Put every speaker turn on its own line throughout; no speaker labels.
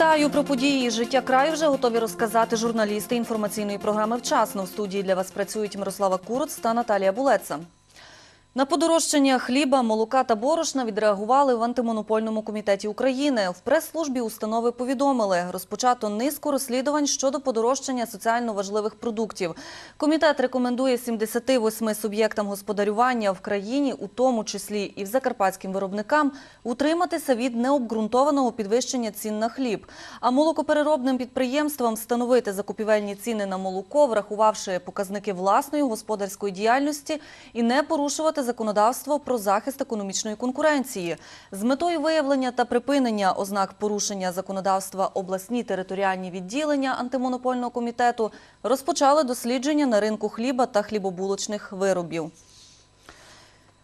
Вітаю про події життя краю. Вже готові розказати журналісти інформаційної програми Вчасно в студії для вас працюють Мирослава Куроц та Наталія Булеца. На подорожчання хліба, молока та борошна відреагували в антимонопольному комітеті України. В прес-службі установи повідомили, розпочато низку розслідувань щодо подорожчання соціально важливих продуктів. Комітет рекомендує 78 суб'єктам господарювання в країні, у тому числі і в закарпатським виробникам, утриматися від необґрунтованого підвищення цін на хліб. А молокопереробним підприємствам встановити закупівельні ціни на молоко, врахувавши показники власної господарської діяльності і не порушувати законодавство про захист економічної конкуренції. З метою виявлення та припинення ознак порушення законодавства обласні територіальні відділення антимонопольного комітету розпочали дослідження на ринку хліба та хлібобулочних виробів.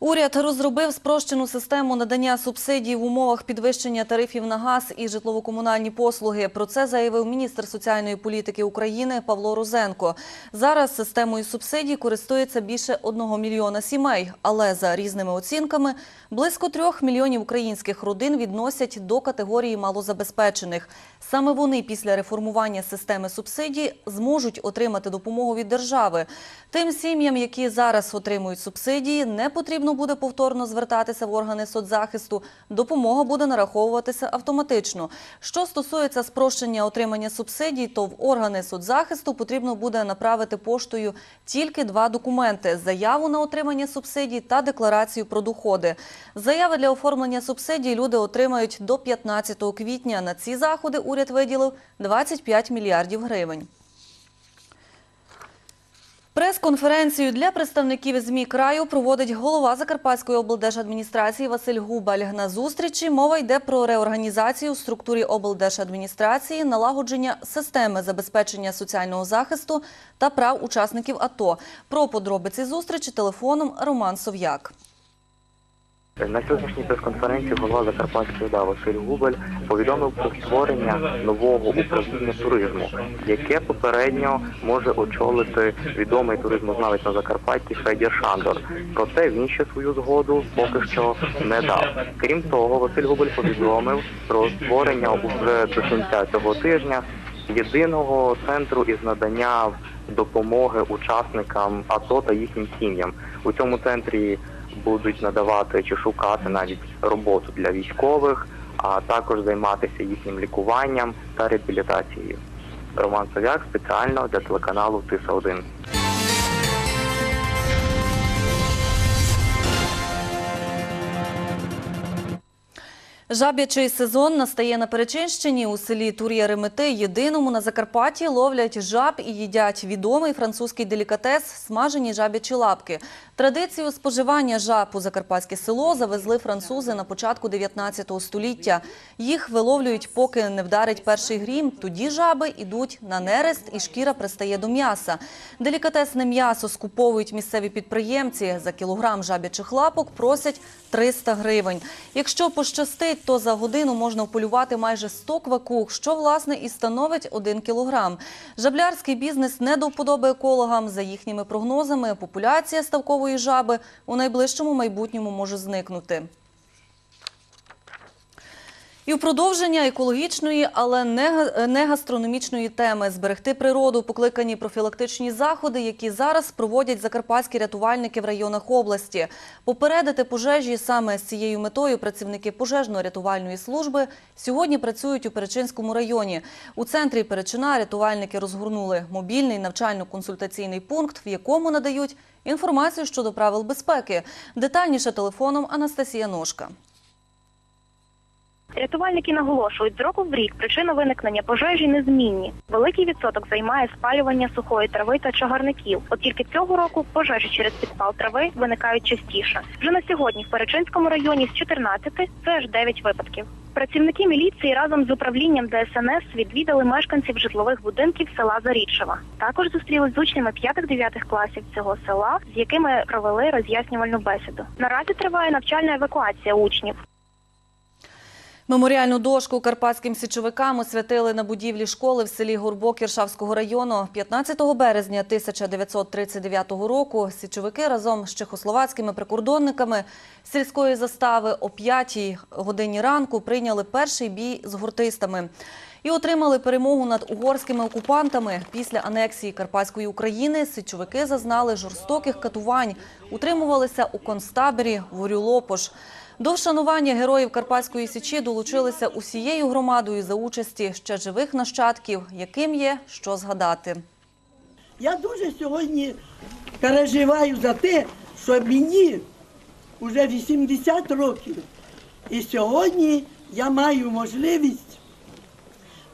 Уряд розробив спрощену систему надання субсидій в умовах підвищення тарифів на газ і житлово-комунальні послуги. Про це заявив міністр соціальної політики України Павло Розенко. Зараз системою субсидій користується більше одного мільйона сімей, але за різними оцінками близько трьох мільйонів українських родин відносять до категорії малозабезпечених. Саме вони після реформування системи субсидій зможуть отримати допомогу від держави. Тим сім'ям, які зараз отримують субсидії, не потрібно буде повторно звертатися в органи соцзахисту. Допомога буде нараховуватися автоматично. Що стосується спрощення отримання субсидій, то в органи соцзахисту потрібно буде направити поштою тільки два документи: заяву на отримання субсидій та декларацію про доходи. Заяви для оформлення субсидій люди отримають до 15 квітня. На ці заходи уряд виділив 25 мільярдів гривень. Прес-конференцію для представників ЗМІ краю проводить голова Закарпатської облдержадміністрації Василь Губаль. На зустрічі мова йде про реорганізацію в структурі облдержадміністрації, налагодження системи забезпечення соціального захисту та прав учасників АТО. Про подробиці зустрічі телефоном Роман Сов'як.
На сьогоднішній прес-конференції голова Закарпатської ОДА Василь Губель повідомив про створення нового управління туризму, яке попередньо може очолити відомий туризмознавець на Закарпатті Федір Шандор. Проте він ще свою згоду поки що не дав. Крім того, Василь Губель повідомив про створення уже до кінця цього тижня єдиного центру із надання допомоги учасникам АТО та їхнім сім'ям. У цьому центрі будуть надавати чи шукати навіть роботу для військових, а також займатися їхнім лікуванням та реабілітацією. Роман Совяк спеціально для телеканалу Тиса 1
Жаб'ячий сезон настає на Перечинщині. У селі Тур'я Ремети, єдиному на Закарпатті, ловлять жаб і їдять відомий французький делікатес – смажені жаб'ячі лапки. Традицію споживання жаб у закарпатське село завезли французи на початку 19 століття. Їх виловлюють, поки не вдарить перший грім. Тоді жаби йдуть на нерест і шкіра пристає до м'яса. Делікатесне м'ясо скуповують місцеві підприємці. За кілограм жаб'ячих лапок просять 300 гривень. Якщо пощастить, то за годину можна вполювати майже 100 квакух, що, власне, і становить 1 кілограм. Жаблярський бізнес не до вподоби екологам. За їхніми прогнозами, популяція ставкової жаби у найближчому майбутньому може зникнути. І в продовження екологічної, але не га- не гастрономічної теми зберегти природу покликані профілактичні заходи, які зараз проводять закарпатські рятувальники в районах області. Попередити пожежі саме з цією метою працівники пожежно-рятувальної служби сьогодні працюють у Перечинському районі. У центрі Перечина рятувальники розгорнули мобільний навчально-консультаційний пункт, в якому надають інформацію щодо правил безпеки. Детальніше телефоном Анастасія Ножка.
Рятувальники наголошують, з року в рік причини виникнення пожежі незмінні. Великий відсоток займає спалювання сухої трави та чагарників. От тільки цього року пожежі через підпал трави виникають частіше. Вже на сьогодні в Перечинському районі з 14 це аж 9 випадків. Працівники міліції разом з управлінням ДСНС відвідали мешканців житлових будинків села Зарічева. Також зустрілись з учнями 5-9 класів цього села, з якими провели роз'яснювальну бесіду. Наразі триває навчальна евакуація учнів.
Меморіальну дошку карпатським січовикам освятили на будівлі школи в селі Горбок Іршавського району. 15 березня 1939 року січовики разом з чехословацькими прикордонниками сільської застави о 5 годині ранку прийняли перший бій з гуртистами і отримали перемогу над угорськими окупантами. Після анексії Карпатської України січовики зазнали жорстоких катувань, утримувалися у концтаборі в Орюлопош. До вшанування героїв Карпатської січі долучилися усією громадою за участі ще живих нащадків, яким є що згадати.
Я дуже сьогодні переживаю за те, що мені вже 80 років. І сьогодні я маю можливість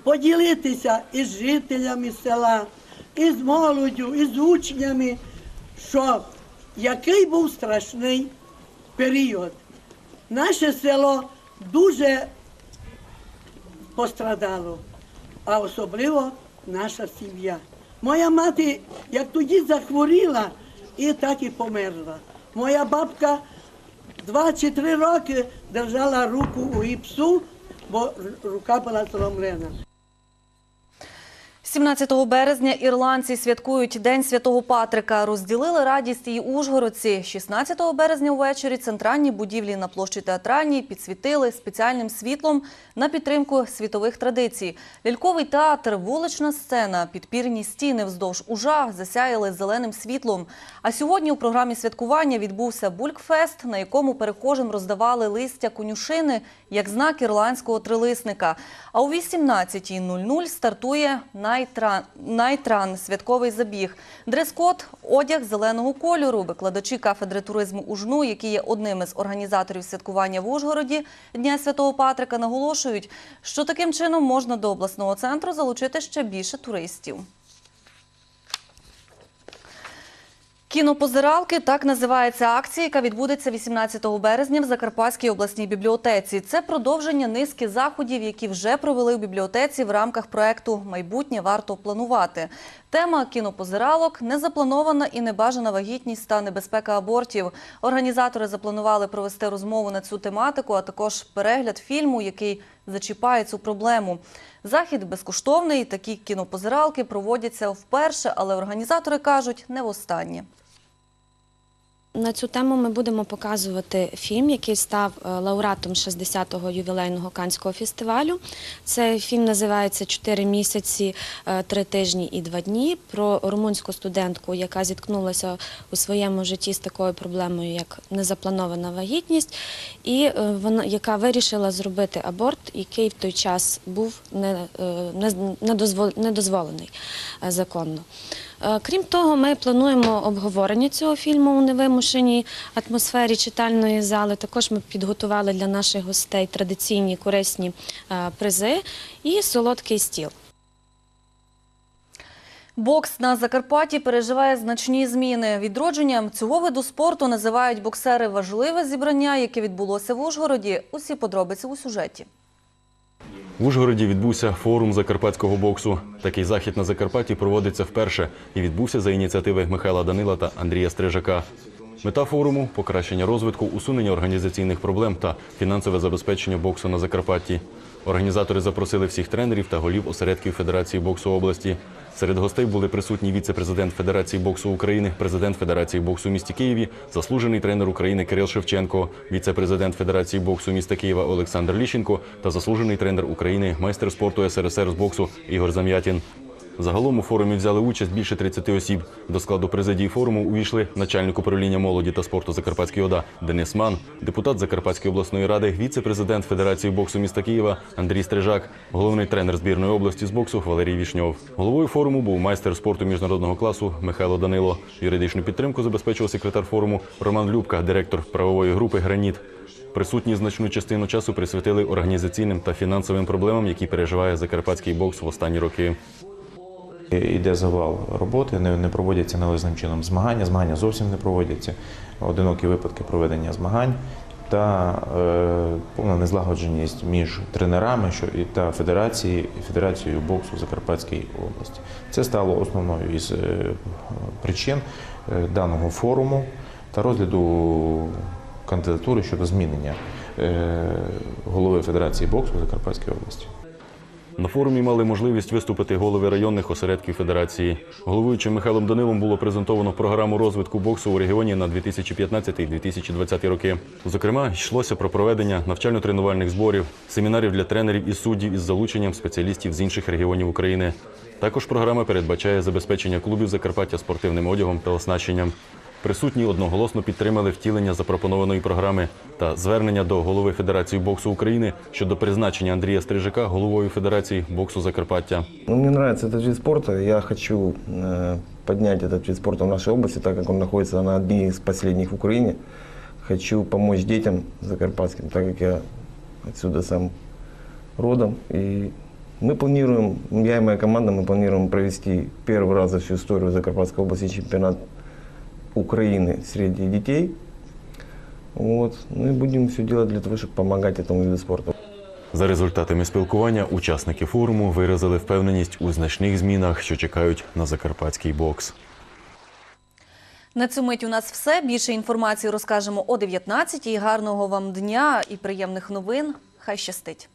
поділитися із жителями села, із молоддю, із учнями, що який був страшний період. Наше село дуже пострадало, а особливо наша сім'я. Моя мати, як тоді захворіла, і так і померла. Моя бабка два чи три роки держала руку у гіпсу, бо рука була зломлена.
17 березня ірландці святкують День Святого Патрика. Розділили радість і ужгородці. 16 березня ввечері центральні будівлі на площі Театральній підсвітили спеціальним світлом на підтримку світових традицій. Ляльковий театр, вулична сцена, підпірні стіни вздовж ужа засяяли зеленим світлом. А сьогодні у програмі святкування відбувся Булькфест, на якому перехожим роздавали листя конюшини як знак ірландського трилисника. А о 18.00 стартує Найтран, Найтран святковий забіг. Дрес-код – одяг зеленого кольору. Викладачі кафедри туризму УЖНУ, які є одним із організаторів святкування в Ужгороді Дня Святого Патрика, наголошують, що таким чином можна до обласного центру залучити ще більше туристів. Кінопозиралки так називається акція, яка відбудеться 18 березня в Закарпатській обласній бібліотеці. Це продовження низки заходів, які вже провели в бібліотеці в рамках проекту Майбутнє варто планувати. Тема кінопозиралок незапланована і небажана вагітність та небезпека абортів. Організатори запланували провести розмову на цю тематику, а також перегляд фільму, який зачіпає цю проблему. Захід безкоштовний. Такі кінопозиралки проводяться вперше, але організатори кажуть, не востаннє.
На цю тему ми будемо показувати фільм, який став е, лауреатом 60-го ювілейного канського фестивалю. Цей фільм називається Чотири місяці, е, три тижні і два дні про румунську студентку, яка зіткнулася у своєму житті з такою проблемою, як незапланована вагітність, і е, яка вирішила зробити аборт, який в той час був не, не, не дозвол- не дозволений е, законно. Е, Крім того, ми плануємо обговорення цього фільму у невимушеній атмосфері читальної зали. Також ми підготували для наших гостей традиційні корисні е, призи і солодкий стіл.
Бокс на Закарпатті переживає значні зміни. Відродженням цього виду спорту називають боксери важливе зібрання, яке відбулося в Ужгороді. Усі подробиці у сюжеті.
В Ужгороді відбувся форум закарпатського боксу. Такий захід на Закарпатті проводиться вперше і відбувся за ініціативи Михайла Данила та Андрія Стрижака. Мета форуму покращення розвитку, усунення організаційних проблем та фінансове забезпечення боксу на Закарпатті. Організатори запросили всіх тренерів та голів осередків Федерації боксу області. Серед гостей були присутні віце-президент Федерації боксу України, президент Федерації боксу місті Києві, заслужений тренер України Кирил Шевченко, віце-президент Федерації боксу міста Києва Олександр Ліщенко та заслужений тренер України, майстер спорту СРСР з боксу Ігор Зам'ятін. Загалом у форумі взяли участь більше 30 осіб. До складу президії форуму увійшли начальник управління молоді та спорту Закарпатської ОДА Денис Ман, депутат Закарпатської обласної ради, віце-президент Федерації боксу міста Києва Андрій Стрижак, головний тренер збірної області з боксу Валерій Вішньов. Головою форуму був майстер спорту міжнародного класу Михайло Данило. Юридичну підтримку забезпечив секретар форуму Роман Любка, директор правової групи Граніт. Присутні значну частину часу присвятили організаційним та фінансовим проблемам, які переживає закарпатський бокс в останні роки.
Йде завал роботи, не, проводяться належним чином змагання. Змагання зовсім не проводяться. Одинокі випадки проведення змагань та е, повна незлагодженість між тренерами що, і, та федерації, федерацією боксу Закарпатської області. Це стало основною із е, причин е, даного форуму та розгляду кандидатури щодо змінення е, голови Федерації боксу Закарпатської області.
На форумі мали можливість виступити голови районних осередків федерації. Головуючим Михайлом Данилом було презентовано програму розвитку боксу у регіоні на 2015-2020 роки. Зокрема, йшлося про проведення навчально-тренувальних зборів, семінарів для тренерів і суддів із залученням спеціалістів з інших регіонів України. Також програма передбачає забезпечення клубів Закарпаття спортивним одягом та оснащенням. Присутні одноголосно підтримали втілення запропонованої програми та звернення до голови Федерації боксу України щодо призначення Андрія Стрижака головою Федерації боксу Закарпаття.
Ну, мне нравится этот вид спорта. Я хочу э, поднять этот вид спорта в нашей области, так как он находится на одних из последних в Украине. Хочу помочь детям закарпатским, так как я отсюда сам родом. И мы планируем, я и моя команда, мы планируем провести первый раз за всю историю Закарпатской области чемпионат Украины среди детей. Вот. Ну и будем все делать для того, чтобы помогать этому виду спорта.
За результатами спілкування учасники форуму виразили впевненість у значних змінах, що чекають на закарпатський бокс.
На цю мить у нас все. Більше інформації розкажемо о 19-й. Гарного вам дня і приємних новин. Хай щастить.